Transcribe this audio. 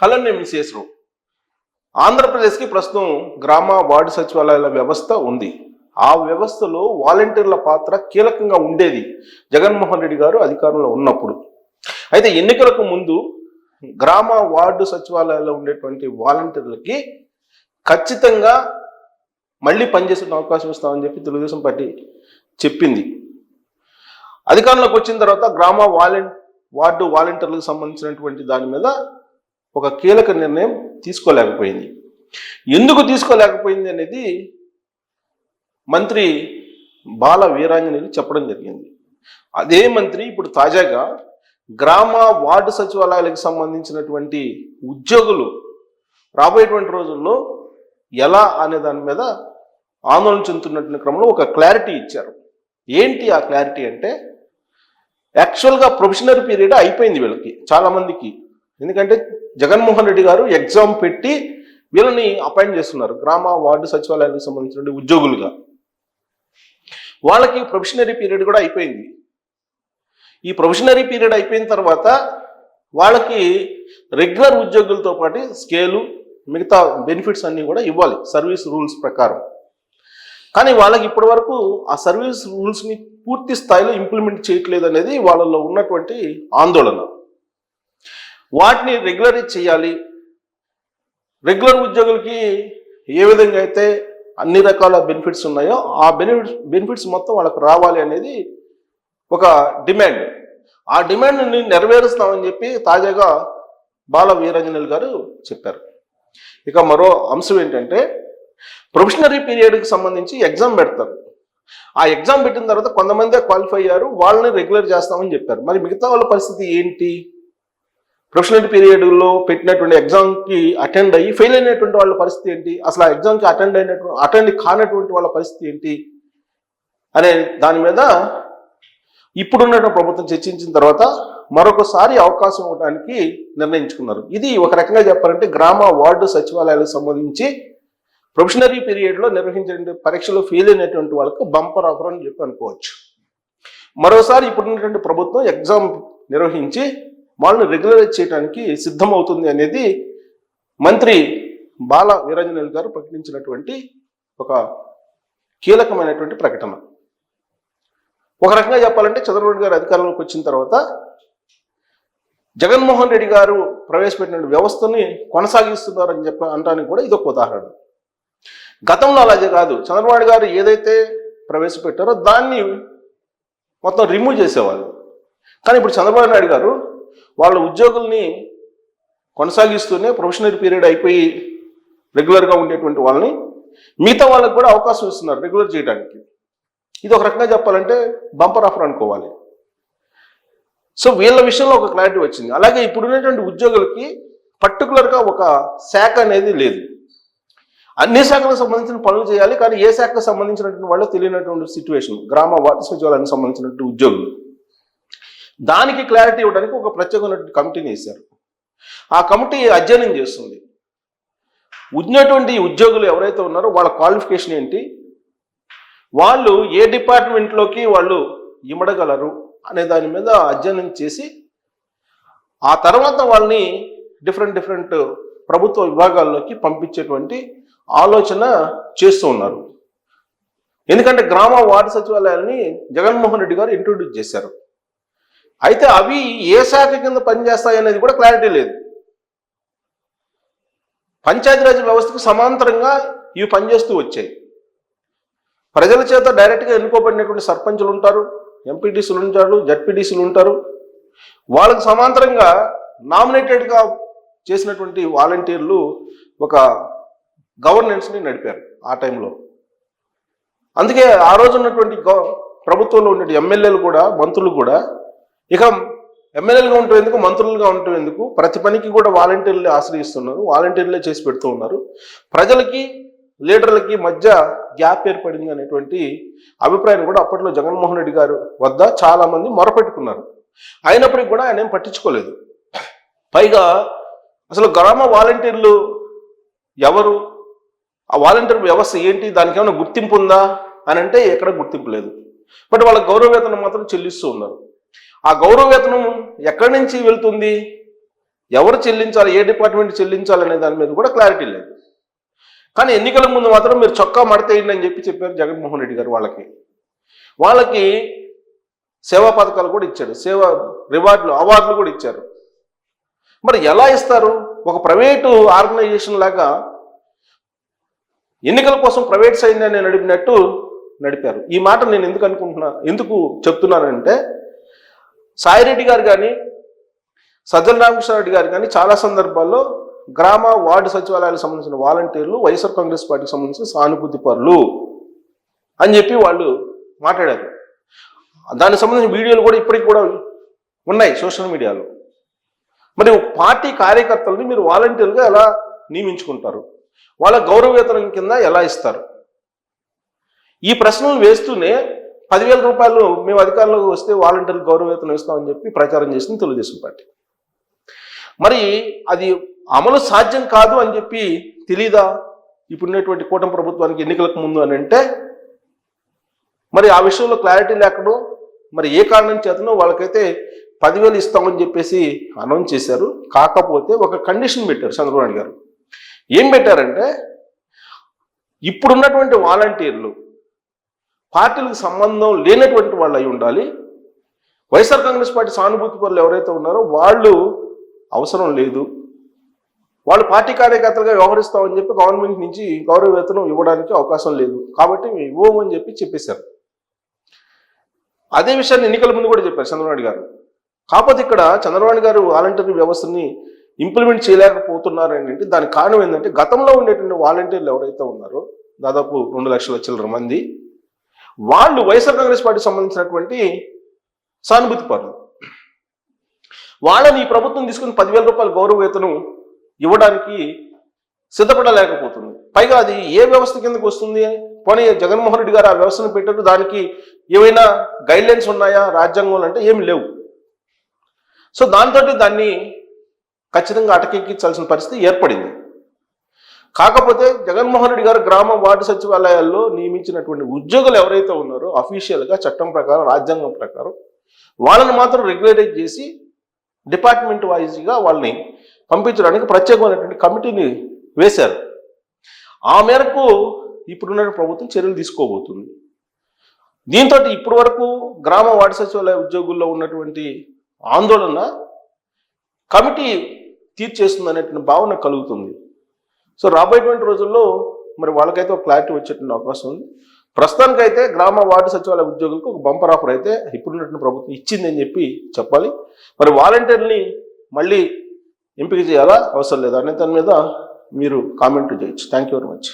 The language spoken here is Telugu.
హలో మిస్ మిసేశ్వరం ఆంధ్రప్రదేశ్కి ప్రస్తుతం గ్రామ వార్డు సచివాలయాల వ్యవస్థ ఉంది. ఆ వ్యవస్థలో వాలంటీర్ల పాత్ర కీలకంగా ఉండేది జగన్మోహన్ రెడ్డి గారు అధికారంలో ఉన్నప్పుడు. అయితే ఎన్నికలకు ముందు గ్రామ వార్డు సచివాలయాల్లో ఉండేటువంటి వాలంటీర్లకి ఖచ్చితంగా మళ్ళీ పనిచేసిన అవకాశం ఇస్తామని చెప్పి తెలుగుదేశం పార్టీ చెప్పింది. అధికారంలోకి వచ్చిన తర్వాత గ్రామ వాలంటీ వార్డు వాలంటీర్లకు సంబంధించినటువంటి దాని మీద ఒక కీలక నిర్ణయం తీసుకోలేకపోయింది. ఎందుకు తీసుకోలేకపోయింది అనేది మంత్రి బాల వీరాంజనేయులు చెప్పడం జరిగింది. అదే మంత్రి ఇప్పుడు తాజాగా గ్రామ వార్డు సచివాలయాలకు సంబంధించినటువంటి ఉద్యోగులు రాబోయేటువంటి రోజుల్లో ఎలా అనే దాని మీద ఆందోళన చెందుతున్నటువంటి క్రమంలో ఒక క్లారిటీ ఇచ్చారు. ఏంటి ఆ క్లారిటీ అంటే యాక్చువల్గా ప్రొఫెషనల్ పీరియడ్ అయిపోయింది వీళ్ళకి చాలామందికి. ఎందుకంటే జగన్మోహన్ రెడ్డి గారు ఎగ్జామ్ పెట్టి వీళ్ళని అపాయింట్ చేస్తున్నారు. గ్రామ వార్డు సచివాలయాలకు సంబంధించిన ఉద్యోగులుగా. వాళ్ళకి ప్రొఫెషనరీ పీరియడ్ కూడా అయిపోయింది. ఈ ప్రొఫెషనరీ పీరియడ్ అయిపోయిన తర్వాత వాళ్ళకి రెగ్యులర్ ఉద్యోగులతో పాటు స్కేలు మిగతా బెనిఫిట్స్ అన్నీ కూడా ఇవ్వాలి సర్వీస్ రూల్స్ ప్రకారం. కానీ వాళ్ళకి ఇప్పటి వరకు ఆ సర్వీస్ రూల్స్ని పూర్తి స్థాయిలో ఇంప్లిమెంట్ చేయట్లేదు అనేది వాళ్ళలో ఉన్నటువంటి ఆందోళన. వాటిని రెగ్యులరైజ్ చేయాలి. రెగ్యులర్ ఉద్యోగులకి ఏ విధంగా అయితే అన్ని రకాల బెనిఫిట్స్ ఉన్నాయో ఆ బెనిఫిట్స్ బెనిఫిట్స్ మొత్తం వాళ్ళకి రావాలి అనేది ఒక డిమాండ్. ఆ డిమాండ్ని నెరవేరుస్తామని చెప్పి తాజాగా బాల వీరంజనల్ గారు చెప్పారు. ఇక మరో అంశం ఏంటంటే ప్రొఫెషనరీ పీరియడ్కి సంబంధించి ఎగ్జామ్ పెడతారు. ఆ ఎగ్జామ్ పెట్టిన తర్వాత కొంతమందే క్వాలిఫై అయ్యారు వాళ్ళని రెగ్యులర్ చేస్తామని చెప్పారు. మరి మిగతా వాళ్ళ పరిస్థితి ఏంటి? ప్రొఫెషనల్ పీరియడ్లో పెట్టినటువంటి ఎగ్జామ్కి అటెండ్ అయ్యి ఫెయిల్ అయినటువంటి వాళ్ళ పరిస్థితి ఏంటి? అసలు ఆ ఎగ్జామ్కి అటెండ్ అయినటువంటి అటెండ్ కానటువంటి వాళ్ళ పరిస్థితి ఏంటి? అనే దాని మీద ఇప్పుడున్న ప్రభుత్వం చర్చించిన తర్వాత మరొకసారి అవకాశం ఇవ్వడానికి నిర్ణయించుకున్నారు. ఇది ఒక రకంగా చెప్పాలంటే గ్రామ వార్డు సచివాలయాలకు సంబంధించి ప్రొఫెషనరీ పీరియడ్లో నిర్వహించిన పరీక్షలో ఫెయిల్ అయినటువంటి వాళ్ళకు బంపర్ ఆఫర్ అని చెప్పి అనుకోవచ్చు. మరోసారి ఇప్పుడున్నటువంటి ప్రభుత్వం ఎగ్జామ్ నిర్వహించి వాళ్ళని రెగ్యులరైజ్ చేయడానికి సిద్ధమవుతుంది అనేది మంత్రి బాల వీరంజనేయులు గారు ప్రకటించినటువంటి ఒక కీలకమైనటువంటి ప్రకటన. ఒక రకంగా చెప్పాలంటే చంద్రబాబు గారు అధికారంలోకి వచ్చిన తర్వాత జగన్మోహన్ రెడ్డి గారు ప్రవేశపెట్టిన వ్యవస్థని కొనసాగిస్తున్నారని చెప్ప అనడానికి కూడా ఇదొక ఉదాహరణ. గతంలో అలాగే కాదు. చంద్రబాబు గారు ఏదైతే ప్రవేశపెట్టారో దాన్ని మొత్తం రిమూవ్ చేసేవాళ్ళు. కానీ ఇప్పుడు చంద్రబాబు నాయుడు గారు వాళ్ళ ఉద్యోగుల్ని కొనసాగిస్తూనే ప్రొఫెషనల్ పీరియడ్ అయిపోయి రెగ్యులర్గా ఉండేటువంటి వాళ్ళని మిగతా వాళ్ళకి కూడా అవకాశం ఇస్తున్నారు రెగ్యులర్ చేయడానికి. ఇది ఒక రకంగా చెప్పాలంటే బంపర్ ఆఫర్ అనుకోవాలి. సో వీళ్ళ విషయంలో ఒక క్లారిటీ వచ్చింది. అలాగే ఇప్పుడు ఉన్నటువంటి ఉద్యోగులకి పర్టికులర్గా ఒక శాఖ అనేది లేదు. అన్ని శాఖలకు సంబంధించిన పనులు చేయాలి కానీ ఏ శాఖకు సంబంధించినటువంటి వాళ్ళు తెలియనటువంటి సిచ్యువేషన్ గ్రామ వార్డు సచివాలయానికి సంబంధించినటువంటి ఉద్యోగులు. దానికి క్లారిటీ ఇవ్వడానికి ఒక ప్రత్యేకమైనటువంటి కమిటీని వేశారు. ఆ కమిటీ అధ్యయనం చేస్తుంది. ఉన్నటువంటి ఉద్యోగులు ఎవరైతే ఉన్నారో వాళ్ళ క్వాలిఫికేషన్ ఏంటి? వాళ్ళు ఏ డిపార్ట్మెంట్లోకి వాళ్ళు ఇమడగలరు అనే దాని మీద అధ్యయనం చేసి ఆ తర్వాత వాళ్ళని డిఫరెంట్ డిఫరెంట్ ప్రభుత్వ విభాగాల్లోకి పంపించేటువంటి ఆలోచన చేస్తూ ఉన్నారు. ఎందుకంటే గ్రామ వార్డు సచివాలయాల్ని జగన్మోహన్ రెడ్డి గారు ఇంట్రొడ్యూస్ చేశారు. అయితే అవి ఏ శాఖ కింద పనిచేస్తాయి అనేది కూడా క్లారిటీ లేదు. పంచాయతీరాజ్ వ్యవస్థకు సమాంతరంగా ఇవి పనిచేస్తూ వచ్చాయి. ప్రజల చేత డైరెక్ట్గా ఎన్నుకోబడినటువంటి సర్పంచులు ఉంటారు ఎంపీటీసీలు ఉంటారు జడ్పీటీసీలు ఉంటారు. వాళ్ళకు సమాంతరంగా నామినేటెడ్గా చేసినటువంటి వాలంటీర్లు ఒక గవర్నెన్స్ని నడిపారు ఆ టైంలో అందుకే ఆ రోజు ఉన్నటువంటి ప్రభుత్వంలో ఉన్నటువంటి ఎమ్మెల్యేలు కూడా మంత్రులు కూడా ఇక ఎమ్మెల్యేలుగా ఉండేందుకు మంత్రులుగా ఉండేందుకు ప్రతి పనికి కూడా వాలంటీర్లే ఆశ్రయిస్తున్నారు. వాలంటీర్లే చేసి పెడుతూ ఉన్నారు. ప్రజలకి లీడర్లకి మధ్య గ్యాప్ ఏర్పడింది అనేటువంటి అభిప్రాయం కూడా అప్పట్లో జగన్మోహన్ రెడ్డి గారు వద్ద చాలామంది మొరపెట్టుకున్నారు. అయినప్పటికీ కూడా ఆయన ఏం పట్టించుకోలేదు. పైగా అసలు గ్రామ వాలంటీర్లు ఎవరు? ఆ వాలంటీర్ వ్యవస్థ ఏంటి? దానికి ఏమైనా గుర్తింపు ఉందా? అని అంటే ఎక్కడ గుర్తింపు లేదు. బట్ వాళ్ళ గౌరవ వేతనం మాత్రం చెల్లిస్తూ ఉన్నారు. ఆ గౌరవ వేతనం ఎక్కడి నుంచి వెళ్తుంది? ఎవరు చెల్లించాలి? ఏ డిపార్ట్మెంట్ చెల్లించాలి అనే దాని మీద కూడా క్లారిటీ లేదు. కానీ ఎన్నికల ముందు మాత్రం మీరు చొక్కా మడతేయండి అని చెప్పి చెప్పారు జగన్మోహన్ రెడ్డి గారు వాళ్ళకి. వాళ్ళకి సేవా పథకాలు కూడా ఇచ్చారు. సేవా రివార్డులు అవార్డులు కూడా ఇచ్చారు. మరి ఎలా ఇస్తారు? ఒక ప్రైవేటు ఆర్గనైజేషన్ లాగా ఎన్నికల కోసం ప్రైవేట్ సైన్యాన్ని నడిపినట్టు నడిపారు. ఈ మాట నేను ఎందుకు అనుకుంటున్నా ఎందుకు చెప్తున్నానంటే సాయిరెడ్డి గారు కానీ సజ్జల రామకృష్ణారెడ్డి గారు కానీ చాలా సందర్భాల్లో గ్రామ వార్డు సచివాలయాలకు సంబంధించిన వాలంటీర్లు వైఎస్ఆర్ కాంగ్రెస్ పార్టీకి సంబంధించిన సానుభూతి పరులు అని చెప్పి వాళ్ళు మాట్లాడారు. దానికి సంబంధించిన వీడియోలు కూడా ఇప్పటికి కూడా ఉన్నాయి సోషల్ మీడియాలో. మరి పార్టీ కార్యకర్తలని మీరు వాలంటీర్గా ఎలా నియమించుకుంటారు? వాళ్ళ గౌరవవేతనం కింద ఎలా ఇస్తారు? ఈ ప్రశ్నలు వేస్తూనే పదివేల రూపాయలు మేము అధికారంలోకి వస్తే వాలంటీర్లు గౌరవవేతనం ఇస్తామని చెప్పి ప్రచారం చేసింది తెలుగుదేశం పార్టీ. మరి అది అమలు సాధ్యం కాదు అని చెప్పి తెలీదా? ఇప్పుడున్నటువంటి కూటమి ప్రభుత్వానికి ఎన్నికలకు ముందు అని అంటే మరి ఆ విషయంలో క్లారిటీ లేకుండా మరి ఏ కారణం చేతనో వాళ్ళకైతే పదివేలు ఇస్తామని చెప్పేసి అనౌన్స్ చేశారు. కాకపోతే ఒక కండిషన్ పెట్టారు చంద్రబాబు నాయుడు గారు. ఏం పెట్టారంటే ఇప్పుడున్నటువంటి వాలంటీర్లు పార్టీలకు సంబంధం లేనటువంటి వాళ్ళు అయి ఉండాలి. వైఎస్ఆర్ కాంగ్రెస్ పార్టీ సానుభూతి పనులు ఎవరైతే ఉన్నారో వాళ్ళు అవసరం లేదు. వాళ్ళు పార్టీ కార్యకర్తలుగా వ్యవహరిస్తామని చెప్పి గవర్నమెంట్ నుంచి గౌరవ వేతనం ఇవ్వడానికి అవకాశం లేదు. కాబట్టి ఇవ్వమని చెప్పి చెప్పేశారు. అదే విషయాన్ని ఎన్నికల ముందు కూడా చెప్పారు చంద్రబాబు గారు. కాకపోతే ఇక్కడ చంద్రబాబు గారు వాలంటీర్ వ్యవస్థని ఇంప్లిమెంట్ చేయలేకపోతున్నారు ఏంటంటే దానికి కారణం ఏంటంటే గతంలో ఉండేటువంటి వాలంటీర్లు ఎవరైతే ఉన్నారో దాదాపు రెండు లక్షల చిల్లర మంది వాళ్ళు వైఎస్ఆర్ కాంగ్రెస్ పార్టీకి సంబంధించినటువంటి సానుభూతి పరులు. వాళ్ళని ఈ ప్రభుత్వం తీసుకుని పదివేల రూపాయల గౌరవ వేతనం ఇవ్వడానికి సిద్ధపడలేకపోతుంది. పైగా అది ఏ వ్యవస్థ కిందకు వస్తుంది? పోనీ జగన్మోహన్ రెడ్డి గారు ఆ వ్యవస్థను పెట్టారు దానికి ఏమైనా గైడ్లైన్స్ ఉన్నాయా? రాజ్యాంగంలో అంటే ఏమి లేవు. సో దాంతో దాన్ని ఖచ్చితంగా అటకెక్కించాల్సిన పరిస్థితి ఏర్పడింది. కాకపోతే జగన్మోహన్ రెడ్డి గారు గ్రామ వార్డు సచివాలయాల్లో నియమించినటువంటి ఉద్యోగులు ఎవరైతే ఉన్నారో అఫీషియల్గా చట్టం ప్రకారం రాజ్యాంగం ప్రకారం వాళ్ళని మాత్రం రెగ్యులరైజ్ చేసి డిపార్ట్మెంట్ వైజ్గా వాళ్ళని పంపించడానికి ప్రత్యేకమైనటువంటి కమిటీని వేశారు. ఆ మేరకు ఇప్పుడున్న ప్రభుత్వం చర్యలు తీసుకోబోతుంది. దీంతో ఇప్పటి వరకు గ్రామ వార్డు సచివాలయ ఉద్యోగుల్లో ఉన్నటువంటి ఆందోళన కమిటీ తీర్చేస్తుంది అనేటువంటి భావన కలుగుతుంది. సో రాబోయేటువంటి రోజుల్లో మరి వాళ్ళకైతే ఒక క్లారిటీ వచ్చేటువంటి అవకాశం ఉంది. ప్రస్తుతానికైతే గ్రామ వార్డు సచివాలయ ఉద్యోగులకు ఒక బంపర్ ఆఫర్ అయితే ఇప్పుడున్నటువంటి ప్రభుత్వం ఇచ్చిందని చెప్పి చెప్పాలి. మరి వాలంటీర్ని మళ్ళీ ఎంపిక చేయాలా? అవసరం లేదా. అనే దాని మీద మీరు కామెంట్ చేయొచ్చు. Thank you very much